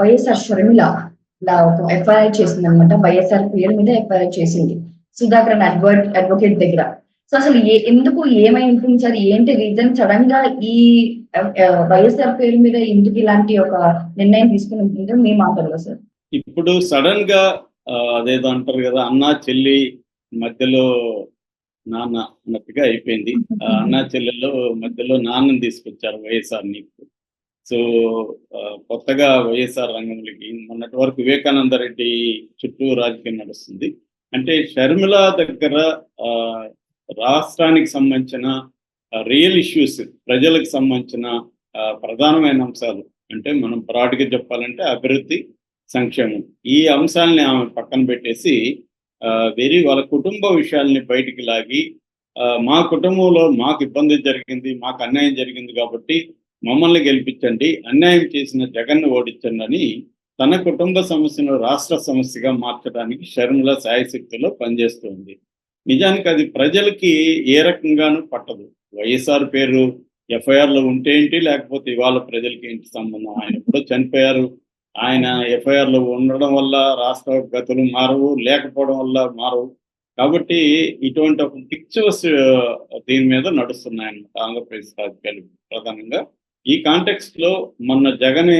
వైఎస్ఆర్ షర్మిల ఒక ఎఫ్ఐఆర్ చేసింది అనమాట వైఎస్ఆర్ పేరు మీద ఎఫ్ఐఆర్ చేసింది. సుధాకర్ అడ్వకేట్ అడ్వకేట్ దగ్గర. సో అసలు ఏ ఎందుకు ఏమై ఉంటుంది? సార్ ఏంటి రీజన్ సడన్గా ఈ వైఎస్ఆర్ పేరు మీద ఎందుకు ఇలాంటి ఒక నిర్ణయం తీసుకుని ఉంటుందో మీ మాటల్లో సార్ ఇప్పుడు సడన్గా అదేదో అంటారు కదా అన్న చెల్లి మధ్యలో నాన్న అన్నట్టుగా అయిపోయింది. అన్న చెల్లెల్లో మధ్యలో నాన్నని తీసుకొచ్చారు వైఎస్ఆర్ నీకు సో కొత్తగా వైఎస్ఆర్ రంగంలోకి మొన్నటి వరకు వివేకానంద రెడ్డి చుట్టూ రాజకీయం నడుస్తుంది. అంటే షర్మిల దగ్గర రాష్ట్రానికి సంబంధించిన రియల్ ఇష్యూస్ ప్రజలకు సంబంధించిన ప్రధానమైన అంశాలు. అంటే మనం బ్రాడ్గా చెప్పాలంటే అభివృద్ధి సంక్షేమం. ఈ అంశాలని ఆమె పక్కన పెట్టేసి వెరీ వాళ్ళ కుటుంబ విషయాల్ని బయటికి లాగి మా కుటుంబంలో మాకు ఇబ్బంది జరిగింది మాకు అన్యాయం జరిగింది కాబట్టి మమ్మల్ని గెలిపించండి అన్యాయం చేసిన జగన్ను ఓడించండి అని తన కుటుంబ సమస్యను రాష్ట్ర సమస్యగా మార్చడానికి షర్మిల సాయశక్తిలో పనిచేస్తుంది. నిజానికి అది ప్రజలకి ఏ రకంగానూ పట్టదు. వైఎస్ఆర్ పేరు ఎఫ్ఐఆర్లో ఉంటే ఏంటి లేకపోతే ఇవాళ ప్రజలకి ఏంటి సంబంధం? ఆయన ఎప్పుడో చనిపోయారు. ఆయన ఎఫ్ఐఆర్లో ఉండడం వల్ల రాష్ట్ర గతులు మారవు లేకపోవడం వల్ల మారవు. కాబట్టి ఇటువంటి ఒక పిక్చర్స్ దీని మీద నడుస్తున్నాయన్నమాట ఆంధ్రప్రదేశ్ రాజకీయాలు ప్రధానంగా. ఈ కాంటెక్స్ట్లో మొన్న జగన్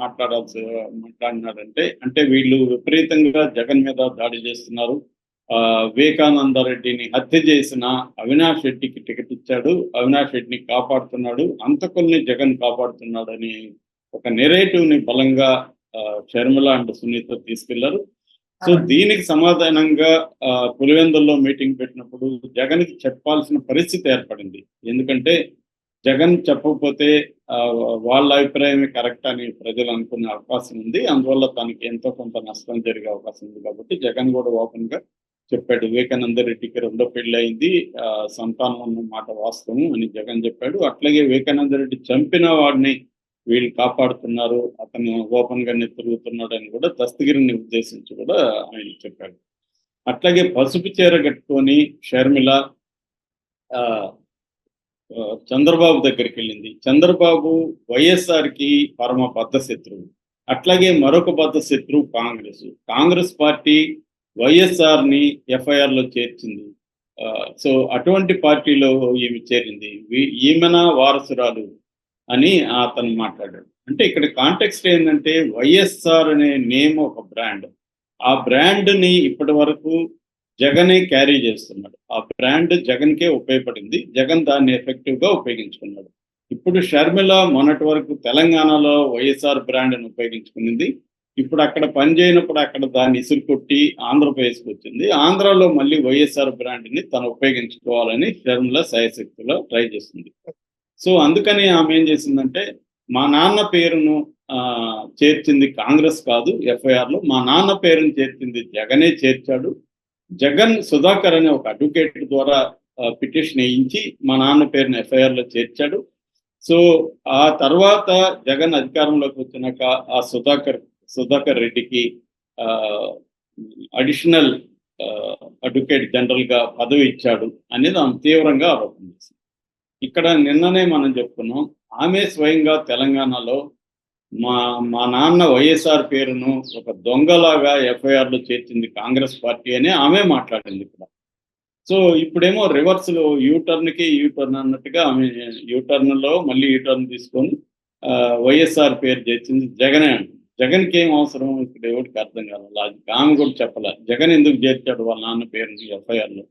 మాట్లాడాల్సి మాట్లాడినాడంటే అంటే వీళ్ళు విపరీతంగా జగన్ మీద దాడి చేస్తున్నారు. వివేకానంద రెడ్డిని హత్య చేసిన అవినాష్ రెడ్డికి టికెట్ ఇచ్చాడు. అవినాష్ రెడ్డిని కాపాడుతున్నాడు. అంతకుల్ని జగన్ కాపాడుతున్నాడు అని ఒక నెరేటివ్ని బలంగా షర్మిల అండ్ సునీత తీసుకెళ్ళారు. సో దీనికి సమాధానంగా పులివెందుల్లో మీటింగ్ పెట్టినప్పుడు జగన్కి చెప్పాల్సిన పరిస్థితి ఏర్పడింది. ఎందుకంటే జగన్ చెప్పకపోతే వాళ్ళ అభిప్రాయమే కరెక్ట్ అని ప్రజలు అనుకునే అవకాశం ఉంది. అందువల్ల తనకి ఎంతో కొంత నష్టం జరిగే అవకాశం ఉంది కాబట్టి జగన్ కూడా ఓపెన్గా చెప్పాడు. వివేకానంద రెడ్డికి రెండో పెళ్ళి అయింది సంతానం ఉన్న మాట వాస్తవం అని జగన్ చెప్పాడు. అట్లాగే వివేకానంద రెడ్డి చంపిన వాడిని వీళ్ళు కాపాడుతున్నారు. అతను ఓపెన్ గానే తిరుగుతున్నాడు అని కూడా దస్తగిరిని ఉద్దేశించి కూడా ఆయన చెప్పాడు. అట్లాగే పసుపు చీర కట్టుకొని షర్మిల చంద్రబాబు దగ్గరికి వెళ్ళింది. చంద్రబాబు వైఎస్ఆర్కి పరమ బద్ధ శత్రువు. అట్లాగే మరొక బద్ధ శత్రువు కాంగ్రెస్. కాంగ్రెస్ పార్టీ వైఎస్ఆర్ని ఎఫ్ఐఆర్లో చేర్చింది. సో అటువంటి పార్టీలో ఈమె చేరింది. ఈమెన వారసురాలు అని అతను మాట్లాడాడు. అంటే ఇక్కడ కాంటెక్స్ట్ ఏంటంటే వైఎస్ఆర్ అనే నేమ్ ఒక బ్రాండ్. ఆ బ్రాండ్ని ఇప్పటి వరకు జగనే క్యారీ చేస్తున్నాడు. ఆ బ్రాండ్ జగన్కే ఉపయోగపడింది. జగన్ దాన్ని ఎఫెక్టివ్గా ఉపయోగించుకున్నాడు. ఇప్పుడు షర్మిల మొన్నటి వరకు తెలంగాణలో వైఎస్ఆర్ బ్రాండ్ను ఉపయోగించుకునింది. ఇప్పుడు అక్కడ పనిచేయనప్పుడు అక్కడ దాన్ని ఇసురు కొట్టి ఆంధ్రప్రదేశ్కి వచ్చింది. ఆంధ్రాలో మళ్ళీ వైఎస్ఆర్ బ్రాండ్ని తను ఉపయోగించుకోవాలని షర్మిల సాయశక్తిలో ట్రై చేస్తుంది. సో అందుకని ఆమె ఏం చేసిందంటే మా నాన్న పేరును చేర్చింది కాంగ్రెస్ కాదు ఎఫ్ఐఆర్లో. మా నాన్న పేరును చేర్చింది జగనే చేర్చాడు. జగన్ సుధాకర్ అనే ఒక అడ్వకేట్ ద్వారా పిటిషన్ వేయించి మా నాన్న పేరుని ఎఫ్ఐఆర్లో చేర్చాడు. సో ఆ తర్వాత జగన్ అధికారంలోకి వచ్చినాక ఆ సుధాకర్ సుధాకర్ రెడ్డికి అడిషనల్ అడ్వకేట్ జనరల్గా పదవి ఇచ్చాడు అనేది ఆమె తీవ్రంగా ఆరోపణ చేసింది. ఇక్కడ నిన్ననే మనం చెప్పుకున్నాం ఆమె స్వయంగా తెలంగాణలో మా మా నాన్న వైఎస్ఆర్ పేరును ఒక దొంగలాగా ఎఫ్ఐఆర్లో చేర్చింది కాంగ్రెస్ పార్టీ అని ఆమె మాట్లాడింది ఇక్కడ. సో ఇప్పుడేమో రివర్స్లో యూటర్న్కి యూటర్న్ అన్నట్టుగా ఆమె యూటర్న్లో మళ్ళీ యూటర్న్ తీసుకొని వైఎస్ఆర్ పేరు చేర్చింది జగనే అంట. జగన్కి ఏం అవసరం? ఇక్కడ ఎవరికి అర్థం కాదు లాజిక్ ఆమె కూడా చెప్పలే. జగన్ ఎందుకు చేర్చాడు వాళ్ళ నాన్న పేరుని ఎఫ్ఐఆర్లో?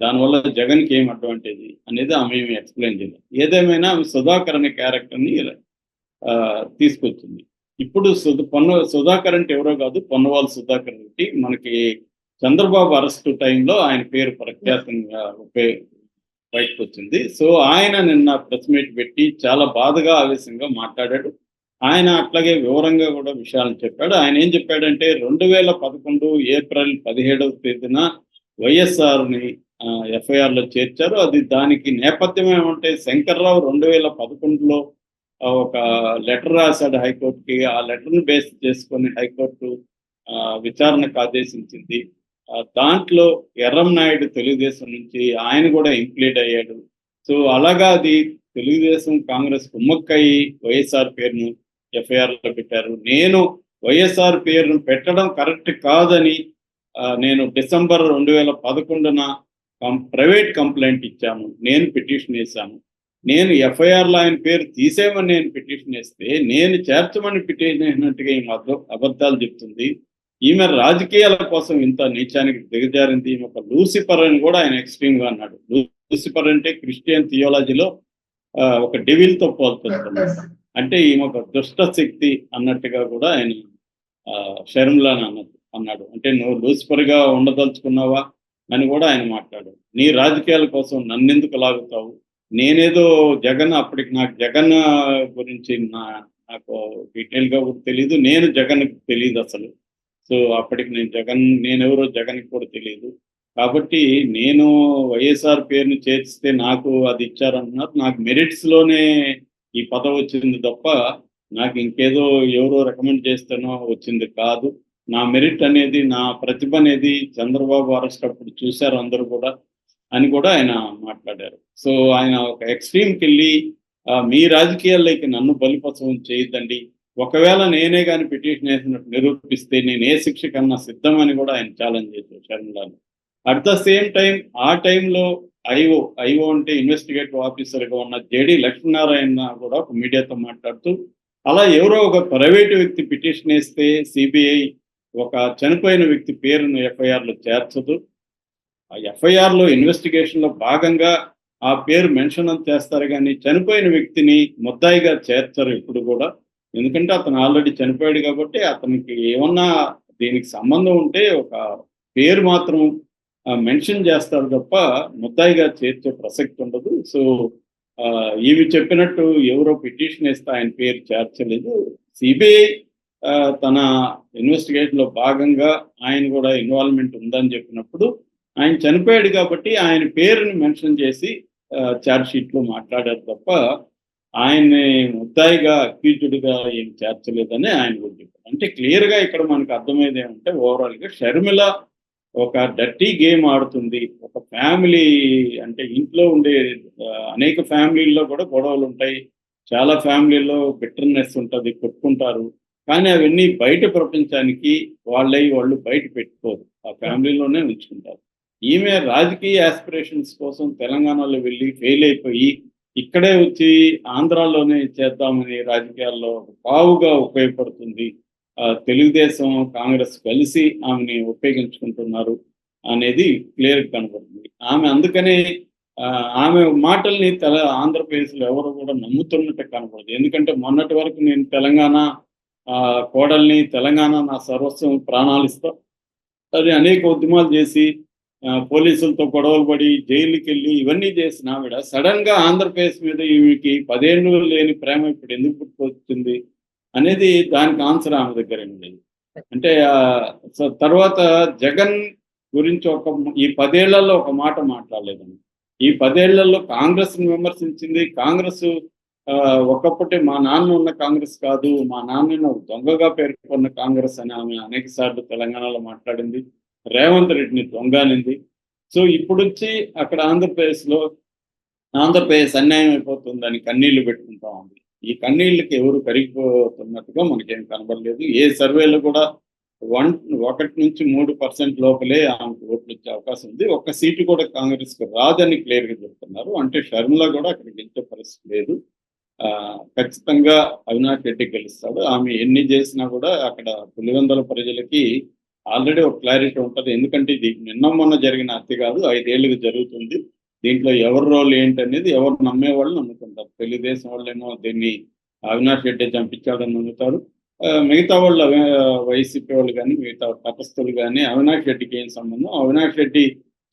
దానివల్ల జగన్కి ఏం అడ్వాంటేజ్ అనేది ఆమె ఏమి ఎక్స్ప్లెయిన్ చేయలేదు. ఏదేమైనా ఆమె సుధాకర్ అనే క్యారెక్టర్ని తీసుకొచ్చింది. ఇప్పుడు సుధ పొన్న సుధాకర్ అంటే ఎవరో కాదు పొన్నవాళ్ళు సుధాకర్ రెడ్డి మనకి చంద్రబాబు అరెస్ట్ టైంలో ఆయన పేరు ప్రఖ్యాతంగా బయటకు వచ్చింది సో ఆయన నిన్న ప్రెస్ మీట్ పెట్టి చాలా బాధగా ఆవేశంగా మాట్లాడాడు. ఆయన అట్లాగే వివరంగా కూడా విషయాలు చెప్పాడు. ఆయన ఏం చెప్పాడంటే రెండు వేల పదకొండు ఏప్రిల్ పదిహేడవ తేదీన వైఎస్ఆర్ని ఎఫ్ఐఆర్లో చేర్చారు. అది దానికి నేపథ్యం ఏమంటే శంకర్రావు రెండు వేల పదకొండులో ఒక లెటర్ రాశాడు హైకోర్టుకి. ఆ లెటర్ను బేస్ చేసుకొని హైకోర్టు విచారణకు ఆదేశించింది. దాంట్లో ఎర్రం నాయుడు తెలుగుదేశం నుంచి ఆయన కూడా ఇంప్లీడ్ అయ్యాడు. సో అలాగా అది తెలుగుదేశం కాంగ్రెస్ కుమ్మక్కయ్యి వైఎస్ఆర్ పేరును ఎఫ్ఐఆర్లో పెట్టారు. నేను వైఎస్ఆర్ పేరును పెట్టడం కరెక్ట్ కాదని నేను డిసెంబర్ రెండు వేల పదకొండున కం- ప్రైవేట్ కంప్లైంట్ ఇచ్చాను నేను పిటిషన్ వేశాను. నేను ఎఫ్ఐఆర్లో ఆయన పేరు తీసేయమని నేను పిటిషన్ వేస్తే నేను చేర్చమని పిటిషన్ వేసినట్టుగా ఈమె అబద్ధాలు చెప్తుంది. ఈమె రాజకీయాల కోసం ఇంత నీచానికి దిగజారింది. ఈమె ఒక లూసిఫర్ అని కూడా ఆయన ఎక్స్ట్రీమ్గా అన్నాడు. లూసిఫర్ అంటే క్రిస్టియన్ థియాలజీలో ఒక డెవిల్తో పోల్చుతున్నాడు అంటే ఈమె ఒక దుష్ట శక్తి అన్నట్టుగా కూడా ఆయన ఆ, షర్మిలాని అన్నది అన్నాడు. అంటే నువ్వు లూసిఫర్గా ఉండదలుచుకున్నావా అని కూడా ఆయన మాట్లాడాడు. నీ రాజకీయాల కోసం నన్నెందుకు లాగుతావు? నేనేదో జగన్ అప్పటికి నాకు జగన్ గురించి నా నాకు డీటెయిల్గా కూడా తెలియదు నేను జగన్ తెలియదు అసలు. సో అప్పటికి నేను జగన్ నేనెవరో జగన్ కూడా తెలియదు కాబట్టి నేను వైఎస్ఆర్ పేరుని చేర్చితే నాకు అది ఇచ్చారన్నారు. నాకు మెరిట్స్లోనే ఈ పదవి వచ్చింది తప్ప నాకు ఇంకేదో ఎవరో రికమెండ్ చేస్తేనో వచ్చింది కాదు. నా మెరిట్ అనేది నా ప్రతిభ అనేది చంద్రబాబు అరెస్ట్ అప్పుడు చూశారు అందరూ కూడా. అని కూడా ఆయన మాట్లాడారు. సో ఆయన ఒక ఎక్స్ట్రీమ్కి వెళ్ళి మీ రాజకీయాల్లోకి నన్ను బలిపసం చేయొద్దండి. ఒకవేళ నేనే కానీ పిటిషన్ వేసినట్టు నిరూపిస్తే నేను ఏ శిక్ష కన్నా సిద్ధమని కూడా ఆయన ఛాలెంజ్ చేశారు షర్మిలాని అట్ ద సేమ్ టైం ఆ టైంలో ఐఓ ఐఓ అంటే ఇన్వెస్టిగేటివ్ ఆఫీసర్గా ఉన్న జేడి లక్ష్మీనారాయణ కూడా ఒక మీడియాతో మాట్లాడుతూ అలా ఎవరో ఒక ప్రైవేటు వ్యక్తి పిటిషన్ వేస్తే సిబిఐ ఒక చనిపోయిన వ్యక్తి పేరును ఎఫ్ఐఆర్లో చేర్చదు. ఆ ఎఫ్ఐఆర్లో ఇన్వెస్టిగేషన్లో భాగంగా ఆ పేరు మెన్షన్ చేస్తారు కానీ చనిపోయిన వ్యక్తిని ముద్దాయిగా చేర్చరు ఇప్పుడు కూడా. ఎందుకంటే అతను ఆల్రెడీ చనిపోయాడు కాబట్టి అతనికి ఏమన్నా దీనికి సంబంధం ఉంటే ఒక పేరు మాత్రం మెన్షన్ చేస్తారు తప్ప ముద్దాయిగా చేర్చే ప్రసక్తి ఉండదు. సో ఆ, చెప్పినట్టు ఎవరో పిటిషన్ ఇస్తే ఆయన పేరు చేర్చలేదు. సిబిఐ తన ఇన్వెస్టిగేషన్లో భాగంగా ఆయన కూడా ఇన్వాల్వ్మెంట్ ఉందని చెప్పినప్పుడు ఆయన చనిపోయాడు కాబట్టి ఆయన పేరుని మెన్షన్ చేసి చార్జ్లో మాట్లాడారు తప్ప ఆయన్ని ముద్దాయిగా అక్యూజ్డ్గా ఏం చేర్చలేదని ఆయన కూడా చెప్పారు. అంటే క్లియర్గా ఇక్కడ మనకు అర్థమైంది ఏమంటే ఓవరాల్గా షర్మిల ఒక డర్టీ గేమ్ ఆడుతుంది. ఒక ఫ్యామిలీ అంటే ఇంట్లో ఉండే అనేక ఫ్యామిలీల్లో కూడా గొడవలు ఉంటాయి. చాలా ఫ్యామిలీల్లో బిటర్నెస్ ఉంటుంది కొట్టుకుంటారు. కానీ అవన్నీ బయట ప్రపంచానికి వాళ్ళై వాళ్ళు బయట పెట్టుకోరు. ఆ ఫ్యామిలీలోనే ఉంచుకుంటారు. ఈమె రాజకీయ ఆస్పిరేషన్స్ కోసం తెలంగాణలో వెళ్ళి ఫెయిల్ అయిపోయి ఇక్కడే వచ్చి ఆంధ్రాలోనే చేద్దామని రాజకీయాల్లో బావుగా ఉపయోగపడుతుంది. తెలుగుదేశం కాంగ్రెస్ కలిసి ఆమెని ఉపయోగించుకుంటున్నారు అనేది క్లియర్ కనబడుతుంది. ఆమె అందుకనే ఆమె మాటల్ని తెల ఆంధ్రప్రదేశ్లో ఎవరు కూడా నమ్ముతున్నట్టు కనబడదు. ఎందుకంటే మొన్నటి వరకు నేను తెలంగాణ ఆ, కోడల్ని తెలంగాణ నా సర్వస్వం ప్రాణాలు ఇస్తా అది అనేక ఉద్యమాలు చేసి పోలీసులతో గొడవలు పడి జైలుకి వెళ్ళి ఇవన్నీ చేసిన ఆవిడ సడన్గా ఆంధ్రప్రదేశ్ మీద ఈమెకి పదేళ్ళు లేని ప్రేమ ఇప్పుడు ఎందుకు పుట్టుకొచ్చింది అనేది దానికి ఆన్సర్ ఆమె దగ్గర ఉండేది అంటే తర్వాత జగన్ గురించి ఒక ఈ పదేళ్ళలో ఒక మాట మాట్లాడలేదండి. ఈ పదేళ్ళలో కాంగ్రెస్ని విమర్శించింది. కాంగ్రెస్ ఆ, ఒకప్పటి మా నాన్న ఉన్న కాంగ్రెస్ కాదు మా నాన్న దొంగగా పేర్కొన్న కాంగ్రెస్ అని ఆమె అనేక సార్లు తెలంగాణలో మాట్లాడింది. రేవంత్ రెడ్డిని దొంగనింది. సో ఇప్పుడు వచ్చి అక్కడ ఆంధ్రప్రదేశ్లో ఆంధ్రప్రదేశ్ అన్యాయం అయిపోతుందని కన్నీళ్ళు పెట్టుకుంటా ఉంది. ఈ కన్నీళ్ళకి ఎవరు కరిగిపోతున్నట్టుగా మనకేం కనబడలేదు. ఏ సర్వేలో కూడా వన్ ఒకటి నుంచి మూడు పర్సెంట్ లోపలే ఆమెకు ఓట్లు వచ్చే అవకాశం ఉంది. ఒక్క సీటు కూడా కాంగ్రెస్కి రాదని క్లియర్గా చెప్తున్నారు అంటే షర్మిల కూడా అక్కడ గెలిచే పరిస్థితి లేదు. ఆ ఖచ్చితంగా అవినాష్ రెడ్డి గెలుస్తాడు. ఆమె ఎన్ని చేసినా కూడా అక్కడ పులివెందల ప్రజలకి ఆల్రెడీ ఒక క్లారిటీ ఉంటుంది. ఎందుకంటే ఇది నిన్న మొన్న జరిగిన హత్య కాదు ఐదేళ్ళకి జరుగుతుంది. దీంట్లో ఎవరి రోల్ ఏంటనేది ఎవరు నమ్మే వాళ్ళు నమ్ముతుంటారు తెలుగుదేశం వాళ్ళేమో దీన్ని అవినాష్ రెడ్డి చంపించాడని నమ్ముతారు. మిగతా వాళ్ళు వైసీపీ వాళ్ళు కానీ మిగతా తపస్థులు కానీ అవినాష్ రెడ్డికి ఏం సంబంధం? అవినాష్ రెడ్డి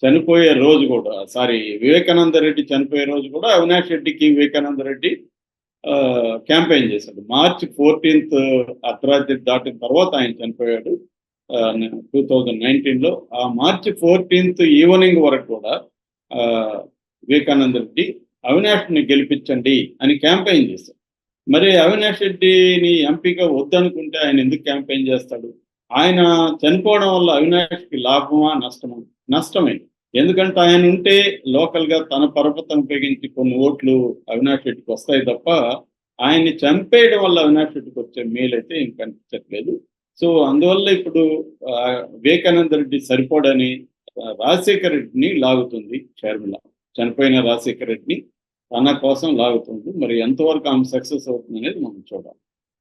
చనిపోయే రోజు కూడా సారీ వివేకానంద రెడ్డి చనిపోయే రోజు కూడా అవినాష్ రెడ్డికి వివేకానంద రెడ్డి క్యాంపెయిన్ చేశాడు. మార్చ్ ఫోర్టీన్త్ అర్ధరాత్రి దాటిన తర్వాత ఆయన చనిపోయాడు. టూ థౌజండ్ నైన్టీన్లో ఆ మార్చి ఫోర్టీన్త్ ఈవినింగ్ వరకు కూడా వివేకానంద రెడ్డి అవినాష్ని గెలిపించండి అని క్యాంపెయిన్ చేశారు. మరి అవినాష్ రెడ్డిని ఎంపీగా వద్దనుకుంటే ఆయన ఎందుకు క్యాంపెయిన్ చేస్తాడు? ఆయన చనిపోవడం వల్ల అవినాష్కి లాభమా నష్టమా? నష్టమే. ఎందుకంటే ఆయన ఉంటే లోకల్గా తన పరపతం ఉపయోగించి కొన్ని ఓట్లు అవినాష్ రెడ్డికి వస్తాయి తప్ప ఆయన్ని చంపేయడం వల్ల అవినాష్ రెడ్డికి వచ్చే మేలు అయితే ఇంకనిపించట్లేదు సో అందువల్ల ఇప్పుడు వివేకానంద రెడ్డి సరిపోడని రాజశేఖర రెడ్డిని లాగుతుంది షర్మిల చనిపోయిన రాజశేఖర రెడ్డిని తన కోసం లాగుతుంది. మరి ఎంతవరకు ఆమె సక్సెస్ అవుతుంది అనేది మనం చూడాలి.